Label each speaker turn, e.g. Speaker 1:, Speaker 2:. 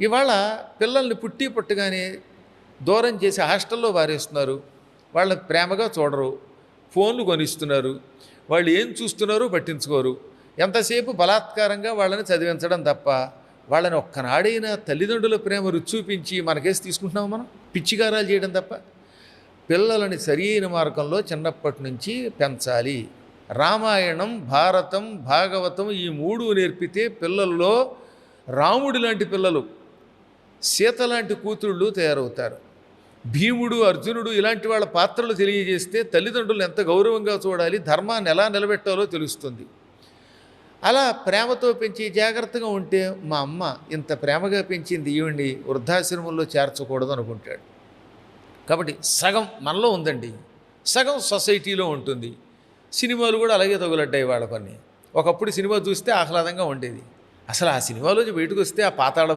Speaker 1: ఇవాళ పిల్లల్ని పుట్టి పుట్టగానే దూరం చేసి హాస్టల్లో వారేస్తున్నారు వాళ్ళని ప్రేమగా చూడరు. ఫోన్లు కొనిస్తున్నారు. వాళ్ళు ఏం చూస్తున్నారో పట్టించుకోరు. ఎంతసేపు బలాత్కారంగా వాళ్ళని చదివించడం తప్ప వాళ్ళని ఒక్కనాడైనా తల్లిదండ్రుల ప్రేమ రుచి చూపించి మనకేసి తీసుకుంటున్నాం మనం? పిచ్చిగారాలు చేయడం తప్ప. పిల్లలని సరియైన మార్గంలో చిన్నప్పటి నుంచి పెంచాలి. రామాయణం భారతం భాగవతం ఈ మూడు నేర్పితే పిల్లల్లో రాముడి లాంటి పిల్లలు సీత లాంటి కూతుళ్ళు తయారవుతారు. భీముడు అర్జునుడు ఇలాంటి వాళ్ళ పాత్రలు తెలియజేస్తే తల్లిదండ్రులు ఎంత గౌరవంగా చూడాలి ధర్మాన్ని ఎలా నిలబెట్టాలో తెలుస్తుంది. అలా ప్రేమతో పెంచి జాగ్రత్తగా ఉంటే మా అమ్మ ఇంత ప్రేమగా పెంచింది ఈవిడ్ని వృద్ధాశ్రమంలో చేర్చకూడదు అనుకుంటాడు. కాబట్టి సగం మనలో ఉందండి సగం సొసైటీలో ఉంటుంది. సినిమాలు కూడా అలాగే తగులడ్డాయి వాళ్ళ పని. ఒకప్పుడు సినిమా చూస్తే ఆహ్లాదంగా ఉండేది. అసలు ఆ సినిమాలోంచి బయటకు వస్తే ఆ పాతాళ